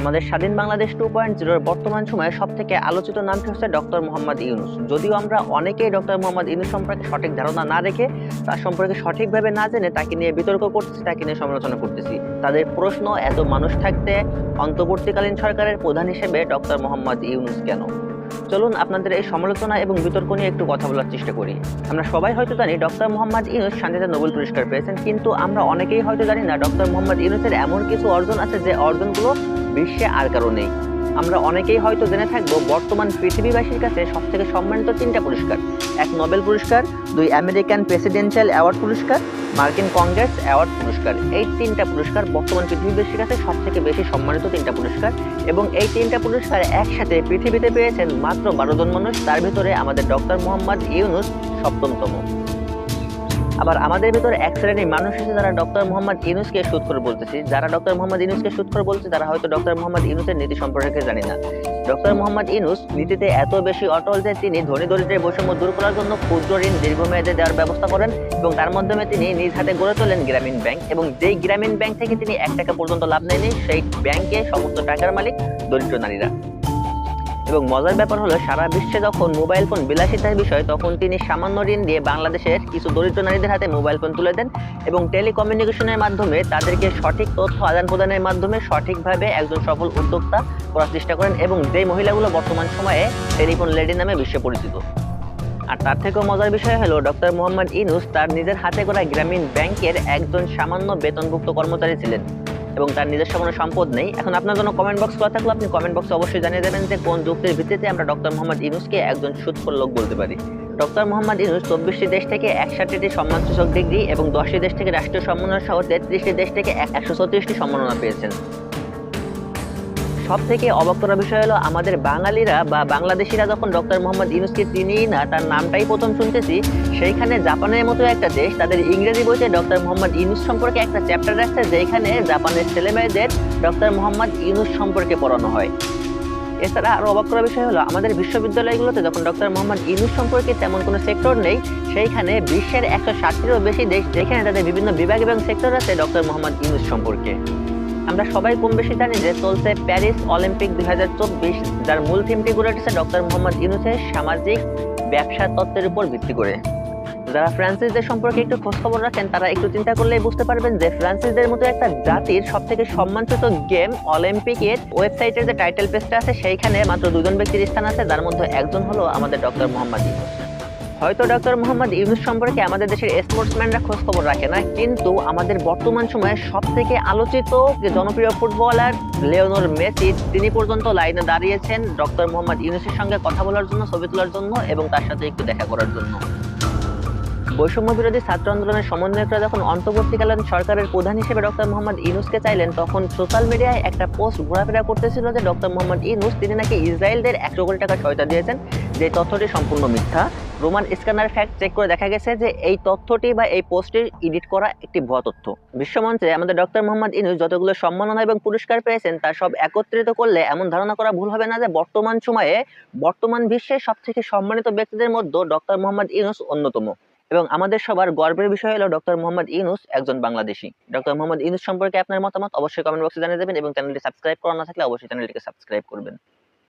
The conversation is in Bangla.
আমাদের স্বাধীন বাংলাদেশ টু পয়েন্ট জিরোর বর্তমান সময়ে সব থেকে আলোচিত নামটি হচ্ছে ডক্টর মোহাম্মদ ইউনুস। যদিও আমরা অনেকেই ডক্টর মোহাম্মদ ইউনুস সম্পর্কে সঠিক ধারণা না রেখে তার সম্পর্কে সঠিকভাবে না জেনে তাকে নিয়ে বিতর্ক করতেছি, তাকে নিয়ে সমালোচনা করতেছি। তাদের প্রশ্ন, এত মানুষ থাকতে অন্তর্বর্তীকালীন সরকারের প্রধান হিসেবে ডক্টর মোহাম্মদ ইউনুস কেন? চলুন আপনাদের এই সমালোচনা এবং বিতর্ক নিয়ে একটু কথা বলার চেষ্টা করি। আমরা সবাই হয়তো জানি ডক্টর মোহাম্মদ ইউনুস শান্তিতে নোবেল পুরস্কার পেয়েছেন, কিন্তু আমরা অনেকেই হয়তো জানি না ডক্টর মোহাম্মদ ইউনুসের এমন কিছু অর্জন আছে যে অর্জনগুলো বিশ্বে আর কারও নেই। আমরা অনেকেই হয়তো জেনে থাকব, বর্তমান পৃথিবীবাসীর কাছে সব থেকে সম্মানিত তিনটা পুরস্কার। এক নোবেল পুরস্কার, দুই আমেরিকান প্রেসিডেন্সিয়াল অ্যাওয়ার্ড পুরস্কার, মার্কিন কংগ্রেস অ্যাওয়ার্ড পুরস্কার। এই তিনটা পুরস্কার বর্তমান পৃথিবীবাসীর কাছে সব থেকে বেশি সম্মানিত তিনটা পুরস্কার এবং এই তিনটা পুরস্কার একসাথে পৃথিবীতে পেয়েছেন মাত্র বারো জন মানুষ। তার ভিতরে আমাদের ডক্টর মোহাম্মদ ইউনুস সপ্তমতম। আবার আমাদের ভিতরে এক শ্রেণির মানুষ আছে যারা ডক্টর মোহাম্মদ ইউনুসকে করে বলতেছি। যারা ডক্টর মোহাম্মদ ইউনুসকে করে বলছে, তারা হয়তো ডক্টর মোহাম্মদ ইউনুসের নীতি সম্পর্কে জানে না। ডক্টর মোহাম্মদ ইউনুস নীতিতে এত বেশি অটল যে তিনি ধনী দরিদ্রের বৈষম্য দূর করার জন্য ক্ষুদ্র ঋণ দীর্ঘমেয়াদে দেওয়ার ব্যবস্থা করেন এবং তার মাধ্যমে তিনি নিজ হাতে গড়ে তোলেন গ্রামীণ ব্যাংক এবং যেই গ্রামীণ ব্যাংক থেকে তিনি এক টাকা পর্যন্ত লাভ নেয়নি, সেই ব্যাংকে সমস্ত টাকার মালিক দরিদ্র নারীরা। এবং মজার ব্যাপার হলো, সারা বিশ্বে যখন মোবাইল ফোন বিলাসিতার বিষয়, তখন তিনি সামান্য ঋণ দিয়ে বাংলাদেশের কিছু দরিদ্র নারীদের হাতে মোবাইল ফোন তুলে দেন এবং টেলিকমিউনিকেশনের মাধ্যমে তাদেরকে সঠিক তথ্য আদান প্রদানের মাধ্যমে সঠিকভাবে একজন সফল উদ্যোক্তা করার চেষ্টা করেন এবং যে মহিলাগুলো বর্তমান সময়ে টেলিফোন লেডি নামে বিশ্বে পরিচিত। আর তার থেকেও মজার বিষয় হলো ডক্টর মোহাম্মদ ইনুস তার নিজের হাতে করা গ্রামীণ ব্যাংকের একজন সামান্য বেতনভুক্ত কর্মচারী ছিলেন। এবং তার নিজস্ব কোনো সম্পদ নেই। এখন আপনার জন্য কমেন্ট বক্স করা থাকলে আপনি কমেন্ট বক্সে অবশ্যই জানিয়ে দেবেন যে কোন যুক্তির ভিত্তিতে আমরা ডক্টর মোহাম্মদ ইউনুসকে একজন সুৎফল লোক বলতে পারি। ডক্টর মোহাম্মদ ইউনুস চব্বিশটি দেশ থেকে একষাটটি সম্মানসূচক ডিগ্রি এবং দশটি দেশ থেকে রাষ্ট্রীয় সম্মাননা সহ তেত্রিশটি দেশ থেকে একশো ছত্রিশটি সম্মাননা পেয়েছেন। সব থেকে অবাক করা বিষয় হলো আমাদের বাঙালিরা বা বাংলাদেশিরা যখন ডক্টর মোহাম্মদ ইউনুসকে চিনিই না, তার নামটাই প্রথম শুনতেছি, সেইখানে জাপানের মতো একটা দেশ, তাদের ইংরেজি বইতে ডক্টর মোহাম্মদ ইউনুস সম্পর্কে একটা চ্যাপ্টার রাখছে যেখানে জাপানের ছেলেমেয়েদের ডক্টর মোহাম্মদ ইউনুস সম্পর্কে পড়ানো হয়। এছাড়া আরও অবাক করার বিষয় হলো, আমাদের বিশ্ববিদ্যালয়গুলোতে যখন ডক্টর মোহাম্মদ ইউনুস সম্পর্কে তেমন কোনো সেক্টর নেই, সেইখানে বিশ্বের একশো ষাটটিরও বেশি দেশ, যেখানে তাদের বিভিন্ন বিভাগ এবং সেক্টর আছে ডক্টর মোহাম্মদ ইউনুস সম্পর্কে। আমরা সবাই কম বেশি জানি যে চলছে প্যারিস অলিম্পিক দুই যার মূল থিমটি গড়ে উঠেছে ডক্টর মোহাম্মদ ইউনুসের সামাজিক ব্যবসা তত্ত্বের উপর ভিত্তি করে। যারা ফ্রান্সিসদের সম্পর্কে একটু খোঁজ খবর রাখেন, তারা একটু চিন্তা করলেই বুঝতে পারবেন যে ফ্রান্সিসদের মতো একটা জাতির সব থেকে সম্মানিত গেম অলিম্পিকের ওয়েবসাইটের যে টাইটেল পেজটা আছে, সেইখানে মাত্র দুজন ব্যক্তির স্থান আছে, যার মধ্যে একজন হলো আমাদের ডক্টর মোহাম্মদ ইউনুস। হয়তো ডক্টর মোহাম্মদ ইউনুস সম্পর্কে আমাদের দেশের স্পোর্টসম্যানরা খোঁজ খবর রাখে না, কিন্তু আমাদের বর্তমান সময়ে সব থেকে আলোচিত যে জনপ্রিয় ফুটবলার লিওনর মেসি, তিনি পর্যন্ত লাইনে দাঁড়িয়েছেন ডক্টর মোহাম্মদ ইউনুসের সঙ্গে কথা বলার জন্য, ছবি তোলার জন্য এবং তার সাথে একটু দেখা করার জন্য। বৈষম্য বিরোধী ছাত্র আন্দোলনের সমন্বয়করা যখন অন্তর্বর্তীকালীন সরকারের প্রধান হিসেবে ডক্টর মোহাম্মদ ইনুসকে চাইলেন, তখন সোশ্যাল মিডিয়ায় একটা পোস্ট ঘোরাফেরা করতেছিল যে ডক্টর মোহাম্মদ ইনুস তিনি নাকি ইসরায়েলদের একশো কোটি টাকা সহায়তা দিয়েছেন, যে তথ্যটি সম্পূর্ণ মিথ্যা। রোমান স্ক্যানার ফ্যাক্ট চেক করে দেখা গেছে যে এই তথ্যটি বা এই পোস্টটি এডিট করা একটি ভুয়া তথ্য। বিশ্বমঞ্চে আমাদের ডক্টর মোহাম্মদ ইনুস যতগুলো সম্মাননা এবং পুরস্কার পেয়েছেন তা সব একত্রিত করলে এমন ধারণা করা ভুল হবে না যে বর্তমান সময়ে বর্তমান বিশ্বের সব থেকে সম্মানিত ব্যক্তিদের মধ্যে ডক্টর মোহাম্মদ ইনুস অন্যতম। এবং আমাদের সবার গর্বের বিষয় হলো ডক্টর মোহাম্মদ ইউনুস একজন বাংলাদেশি। ডক্টর মোহাম্মদ ইউনুস সম্পর্কে আপনার মতামত অবশ্যই কমেন্ট বক্সে জানিয়ে দেবেন এবং চ্যানেলটি সাবস্ক্রাইব করা না থাকলে অবশ্যই চ্যানেলটিকে সাবস্ক্রাইব করবেন।